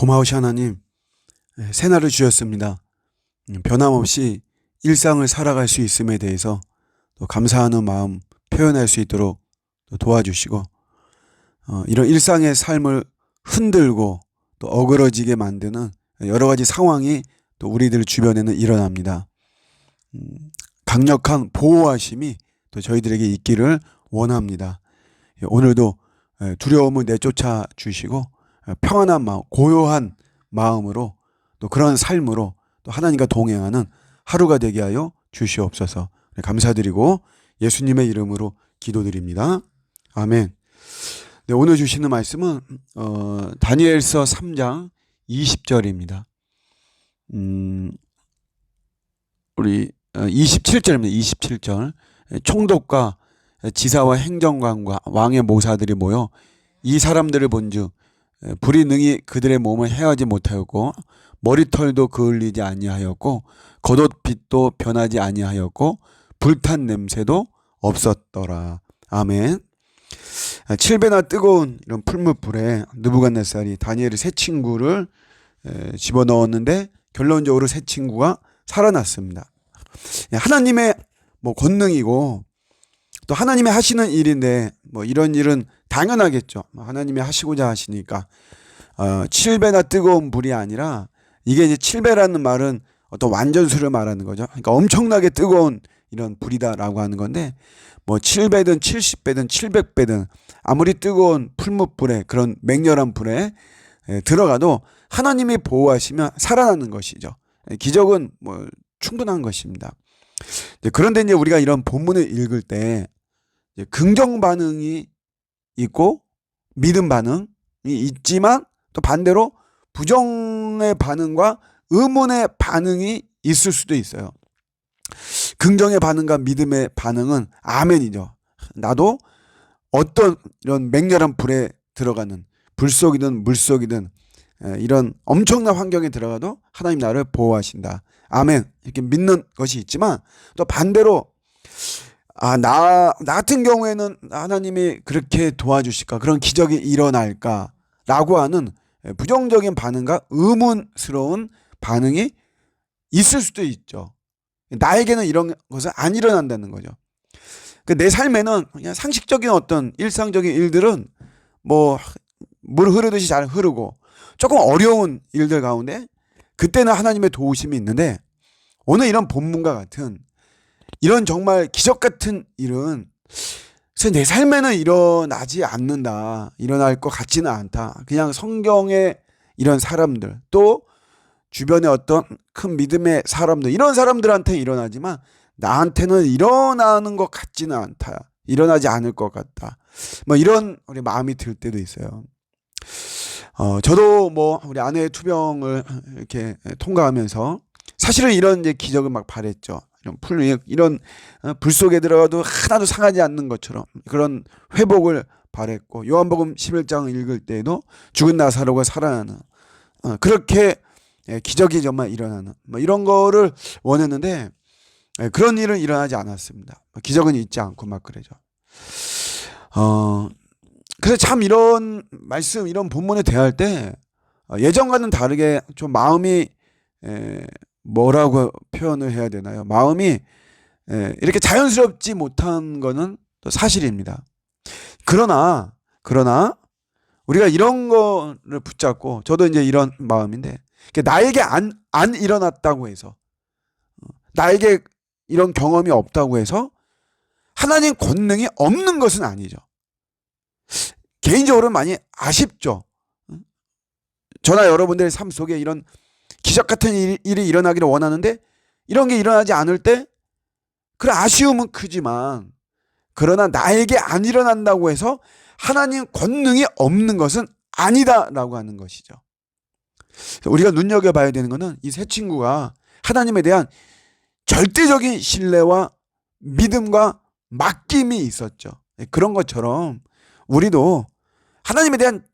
고마우시 하나님, 예, 새날을 주셨습니다. 음, 변함없이 일상을 살아갈 수 있음에 대해서 또 감사하는 마음 표현할 수 있도록 또 도와주시고, 어, 이런 일상의 삶을 흔들고 또 어그러지게 만드는 여러 가지 상황이 또 우리들 주변에는 일어납니다. 음, 강력한 보호하심이 또 저희들에게 있기를 원합니다. 예, 오늘도 예, 두려움을 내쫓아 주시고 예, 평안한 마음, 고요한 마음으로 또 그런 삶으로 또 하나님과 동행하는 하루가 되게 하여 주시옵소서. 네, 감사드리고 예수님의 이름으로 기도드립니다. 아멘. 네, 오늘 주시는 말씀은 어, 다니엘서 3장 20절입니다. 음, 우리 27절입니다. 27절. 총독과 지사와 행정관과 왕의 모사들이 모여 이 사람들을 본즉 불이 능히 그들의 몸을 해하지 못하였고 머리털도 그을리지 아니하였고 겉옷 빛도 변하지 아니하였고 불탄 냄새도 없었더라. 아멘. 7배나 뜨거운 이런 풀무불에 느부갓네살이 다니엘의 세 친구를 에, 집어넣었는데 결론적으로 세 친구가 살아났습니다. 예, 하나님의 뭐 권능이고 또 하나님이 하시는 일인데 뭐 이런 일은 당연하겠죠. 뭐 하나님이 하시고자 하시니까 어, 7배나 뜨거운 불이 아니라 이게 이제 7배라는 말은 어떤 완전수를 말하는 거죠. 그러니까 엄청나게 뜨거운 이런 불이다라고 하는 건데 뭐 7배든 70배든 700배든 아무리 뜨거운 풀무불에 그런 맹렬한 불에 에, 들어가도 하나님이 보호하시면 살아나는 것이죠. 에, 기적은 뭐 충분한 것입니다. 그런데 이제 우리가 이런 본문을 읽을 때 긍정 반응이 있고 믿음 반응이 있지만 또 반대로 부정의 반응과 의문의 반응이 있을 수도 있어요. 긍정의 반응과 믿음의 반응은 아멘이죠. 나도 어떤 이런 맹렬한 불에 들어가는 불 속이든 물 속이든 에, 이런 엄청난 환경에 들어가도 하나님 나를 보호하신다. 아멘. 이렇게 믿는 것이 있지만 또 반대로 아, 나, 나 같은 경우에는 하나님이 그렇게 도와주실까? 그런 기적이 일어날까? 라고 하는 부정적인 반응과 의문스러운 반응이 있을 수도 있죠. 나에게는 이런 것은 안 일어난다는 거죠. 그내 삶에는 그냥 상식적인 어떤 일상적인 일들은 뭐 물 흐르듯이 잘 흐르고 조금 어려운 일들 가운데 그때는 하나님의 도우심이 있는데 오늘 이런 본문과 같은 이런 정말 기적 같은 일은 내 삶에는 일어나지 않는다. 일어날 것 같지는 않다. 그냥 성경의 이런 사람들 또 주변에 어떤 큰 믿음의 사람들 이런 사람들한테 일어나지만 나한테는 일어나는 것 같지는 않다. 일어나지 않을 것 같다. 뭐 이런 우리 마음이 들 때도 있어요. 어, 저도 뭐 우리 아내의 투병을 이렇게 통과하면서 사실은 이런 이제 기적을 막 바랬죠. 이런 풀 이런 어, 불 속에 들어가도 하나도 상하지 않는 것처럼 그런 회복을 바랬고 요한복음 11장 읽을 때에도 죽은 나사로가 살아나는 어, 그렇게 예, 기적이 정말 일어나는 뭐 이런 거를 원했는데 예, 그런 일은 일어나지 않았습니다. 기적은 있지 않고 막 그래죠. 어 그래서 참 이런 말씀 이런 본문에 대할 때 어, 예전과는 다르게 좀 마음이 에, 뭐라고 표현을 해야 되나요? 마음이 에, 이렇게 자연스럽지 못한 거는 또 사실입니다. 그러나 그러나 우리가 이런 거를 붙잡고 저도 이제 이런 마음인데 나에게 안, 안 일어났다고 해서 어, 나에게 이런 경험이 없다고 해서 하나님 권능이 없는 것은 아니죠. 개인적으로 많이 아쉽죠. 저나 여러분들의 삶 속에 이런 기적 같은 일, 일이 일어나기를 원하는데 이런 게 일어나지 않을 때 그런 아쉬움은 크지만 그러나 나에게 안 일어난다고 해서 하나님 권능이 없는 것은 아니다라고 하는 것이죠. 우리가 눈여겨봐야 되는 것은 이 세 친구가 하나님에 대한 절대적인 신뢰와 믿음과 맡김이 있었죠. 그런 것처럼 우리도 하나님에 대한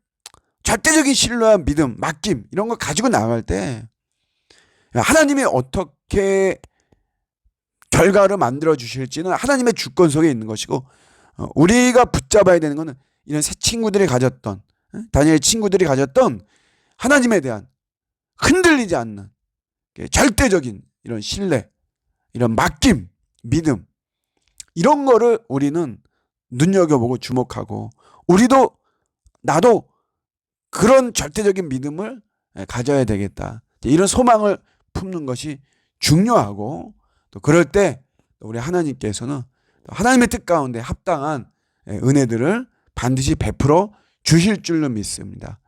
절대적인 신뢰와 믿음, 맡김 이런 거 가지고 나갈 때 하나님이 어떻게 결과를 만들어 주실지는 하나님의 주권 속에 있는 것이고 어, 우리가 붙잡아야 되는 것은 이런 새 친구들이 가졌던 다니엘 친구들이 가졌던 하나님에 대한 흔들리지 않는 절대적인 이런 신뢰, 이런 맡김, 믿음 이런 거를 우리는 눈여겨보고 주목하고 우리도 나도 그런 절대적인 믿음을 가져야 되겠다. 이런 소망을 품는 것이 중요하고 또 그럴 때 우리 하나님께서는 하나님의 뜻 가운데 합당한 은혜들을 반드시 베풀어 주실 줄로 믿습니다.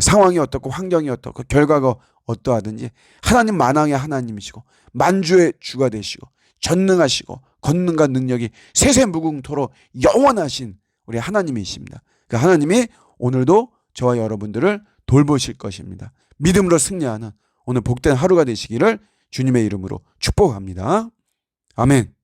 상황이 어떻고 환경이 어떻고 결과가 어떠하든지 하나님 만왕의 하나님이시고 만주의 주가 되시고 전능하시고 권능과 능력이 세세무궁토로 영원하신 우리 하나님이십니다. 그 하나님이 오늘도 저와 여러분들을 돌보실 것입니다. 믿음으로 승리하는 오늘 복된 하루가 되시기를 주님의 이름으로 축복합니다. 아멘.